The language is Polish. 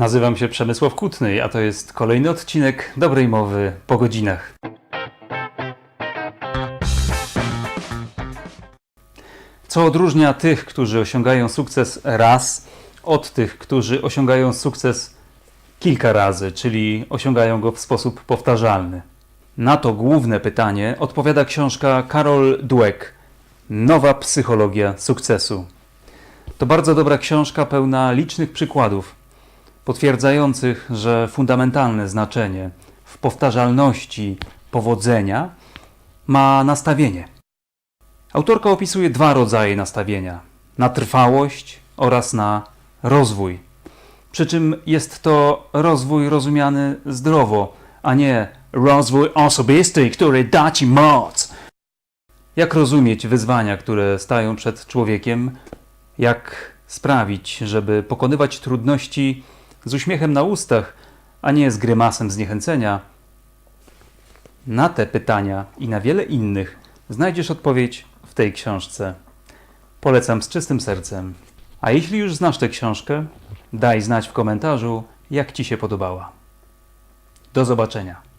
Nazywam się Przemysław Kutny, a to jest kolejny odcinek Dobrej Mowy po godzinach. Co odróżnia tych, którzy osiągają sukces raz, od tych, którzy osiągają sukces kilka razy, czyli osiągają go w sposób powtarzalny? Na to główne pytanie odpowiada książka Karol Dweck Nowa psychologia sukcesu. To bardzo dobra książka pełna licznych przykładów potwierdzających, że fundamentalne znaczenie w powtarzalności powodzenia ma nastawienie. Autorka opisuje dwa rodzaje nastawienia: na trwałość oraz na rozwój. Przy czym jest to rozwój rozumiany zdrowo, a nie rozwój osobisty, który da ci moc. Jak rozumieć wyzwania, które stają przed człowiekiem? Jak sprawić, żeby pokonywać trudności z uśmiechem na ustach, a nie z grymasem zniechęcenia? Na te pytania i na wiele innych znajdziesz odpowiedź w tej książce. Polecam z czystym sercem. A jeśli już znasz tę książkę, daj znać w komentarzu, jak Ci się podobała. Do zobaczenia.